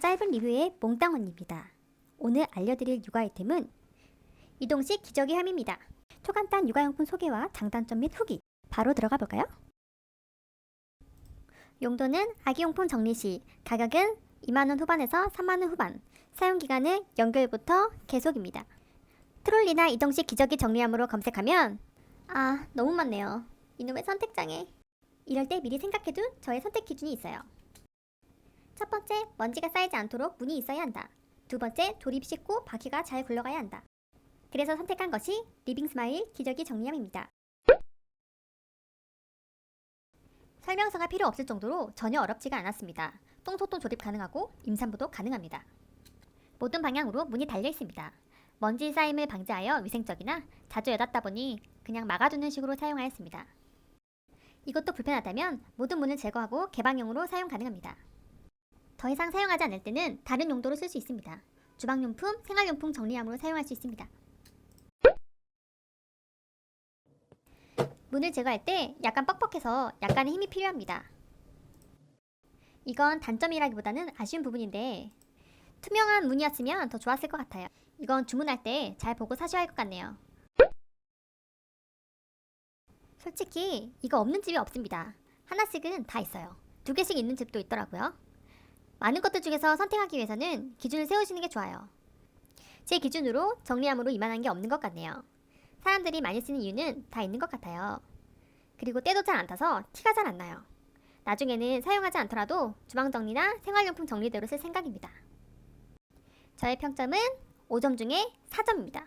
짧은 리뷰의 몽땅 언니입니다. 오늘 알려드릴 육아 아이템은 이동식 기저귀 함입니다. 초간단 육아용품 소개와 장단점 및 후기 바로 들어가 볼까요? 용도는 아기용품 정리 시 가격은 2만원 후반에서 3만원 후반 사용기간은 연결부터 계속입니다. 트롤리나 이동식 기저귀 정리함으로 검색하면 아 너무 많네요. 이놈의 선택장애 이럴 때 미리 생각해둔 저의 선택 기준이 있어요. 첫 번째, 먼지가 쌓이지 않도록 문이 있어야 한다. 두 번째, 조립 쉽고 바퀴가 잘 굴러가야 한다. 그래서 선택한 것이 리빙 스마일 기저귀 정리함입니다. 설명서가 필요 없을 정도로 전혀 어렵지가 않았습니다. 똥소똥 조립 가능하고 임산부도 가능합니다. 모든 방향으로 문이 달려 있습니다. 먼지 쌓임을 방지하여 위생적이나 자주 여닫다 보니 그냥 막아두는 식으로 사용하였습니다. 이것도 불편하다면 모든 문을 제거하고 개방용으로 사용 가능합니다. 더 이상 사용하지 않을 때는 다른 용도로 쓸 수 있습니다. 주방용품, 생활용품 정리함으로 사용할 수 있습니다. 문을 제거할 때 약간 뻑뻑해서 약간의 힘이 필요합니다. 이건 단점이라기보다는 아쉬운 부분인데 투명한 문이었으면 더 좋았을 것 같아요. 이건 주문할 때 잘 보고 사셔야 할 것 같네요. 솔직히 이거 없는 집이 없습니다. 하나씩은 다 있어요. 두 개씩 있는 집도 있더라고요. 많은 것들 중에서 선택하기 위해서는 기준을 세우시는 게 좋아요. 제 기준으로 정리함으로 이만한 게 없는 것 같네요. 사람들이 많이 쓰는 이유는 다 있는 것 같아요. 그리고 때도 잘 안 타서 티가 잘 안 나요. 나중에는 사용하지 않더라도 주방 정리나 생활용품 정리대로 쓸 생각입니다. 저의 평점은 5점 중에 4점입니다.